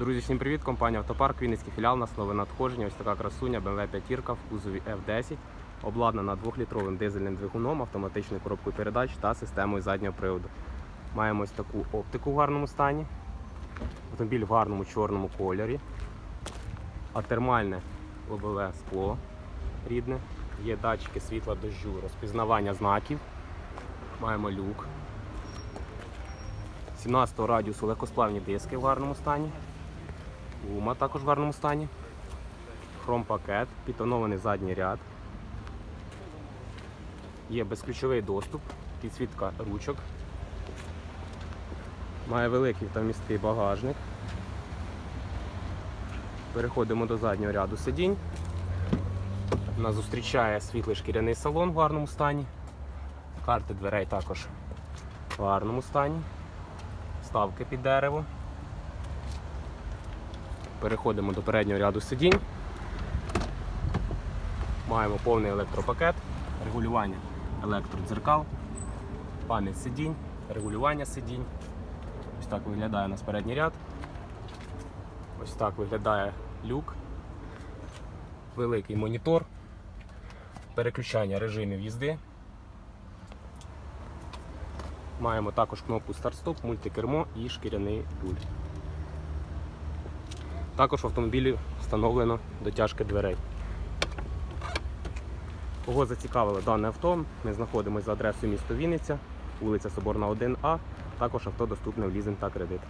Друзі, всім привіт! Компанія Автопарк, Вінницький філіал, нас нове надходження. Ось така красуня BMW 5 в кузові F10, обладнана 2-літровим дизельним двигуном, автоматичною коробкою передач та системою заднього приводу. Маємо ось таку оптику в гарному стані. Автомобіль в гарному чорному кольорі. Атермальне лобове скло рідне. Є датчики світла дощу, розпізнавання знаків. Маємо люк. 17 радіусу легкосплавні диски в гарному стані. Гума також в гарному стані. Хром-пакет, підтонований задній ряд. Є безключовий доступ, підсвітка ручок. Має великий та місткий багажник. Переходимо до заднього ряду сидінь. Нас зустрічає світлий шкіряний салон в гарному стані. Карти дверей також в гарному стані. Вставки під дерево. Переходимо до переднього ряду сидінь. Маємо повний електропакет, регулювання електродзеркал, пам'ять сидінь, регулювання сидінь. Ось так виглядає у нас передній ряд. Ось так виглядає люк, великий монітор, переключання режимів їзди. Маємо також кнопку старт-стоп, мультикермо і шкіряний руль. Також в автомобілі встановлено дотяжки дверей. Кого зацікавило дане авто, ми знаходимося за адресою місто Вінниця, вулиця Соборна 1А. Також авто доступне в лізинг та кредит.